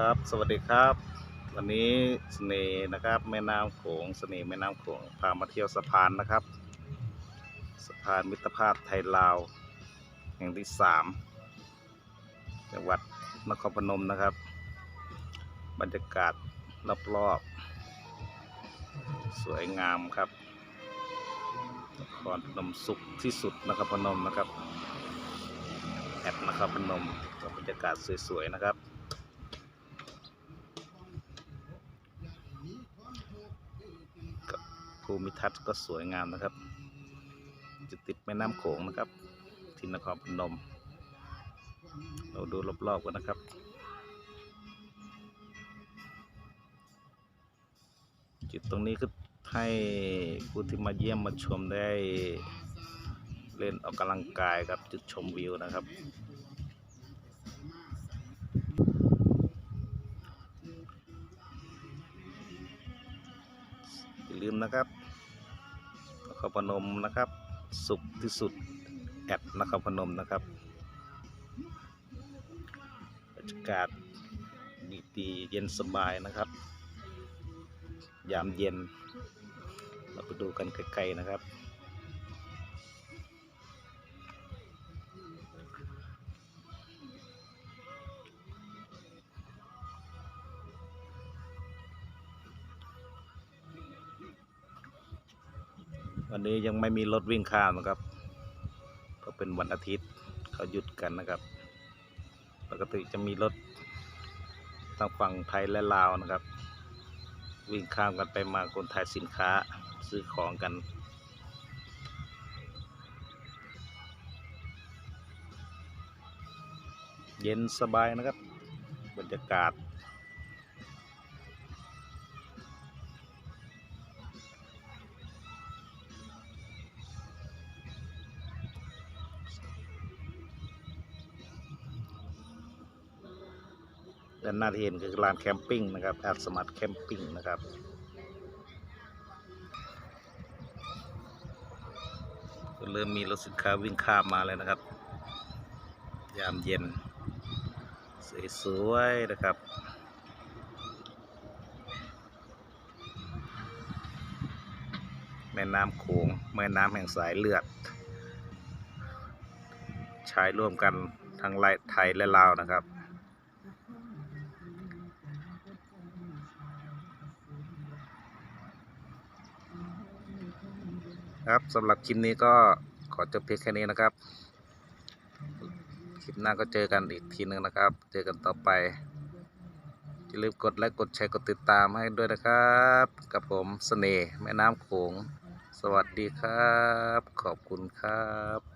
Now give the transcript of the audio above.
ครับ สวัสดีครับ วันนี้เสน่ห์นะครับ แม่น้ำโขงเสน่ห์แม่น้ำโขงพามาเที่ยวสะพานนะครับ สะพานมิตรภาพไทยลาวแห่งที่สามจังหวัดนครพนมนะครับ บรรยากาศรอบๆสวยงามครับนครพนมสุขที่สุดนครพนมนะครับแอดนครพนมกับบรรยากาศสวยๆนะครับ ภูมิทัศน์ก็สวยงามนะครับ จะติดแม่น้ำโขงนะครับ ที่นครพนม เราดูรอบๆกันนะครับ จุดตรงนี้ก็ให้ผู้ที่มาเยี่ยมมาชมได้เล่นออกกำลังกายครับจุดชมวิวนะครับอย่าลืมนะครับ รพนมนะครับ สุขที่สุดแอดนครพนมนะครับบรรยากาศดีๆเย็นสบายนะครับ ยามเย็น เราไปดูกันไกลๆนะครับ วันนี้ยังไม่มีรถวิ่งข้ามนะครับ ก็เป็นวันอาทิตย์เขาหยุดกันนะครับ ปกติจะมีรถทางฝั่งไทยและลาวนะครับ วิ่งข้ามกันไปมาคนไทยสินค้าซื้อของกันเย็นสบายนะครับ บรรยากาศ ด้านหน้าที่เห็นคือลานแคมปิ้งนะครับแอดสมาร์ทแคมปิ้งนะครับก็เริ่มมีรถสินค้าวิ่งข้ามมาเลยนะครับ ยามเย็น สวยๆนะครับแม่น้ำโขงแม่น้ำแห่งสายเลือด ใช้ร่วมกันทั้งไทยและลาวนะครับ ครับสำหรับคลิปนี้ก็ขอจบเพียงแค่นี้นะครับ คลิปหน้าก็เจอกันอีกทีหนึ่งนะครับ เจอกันต่อไปอย่าลืมกดไลค์กดแชร์กดติดตามให้ด้วยนะครับ กับผมเสน่ห์แม่น้ำโขง สวัสดีครับ ขอบคุณครับ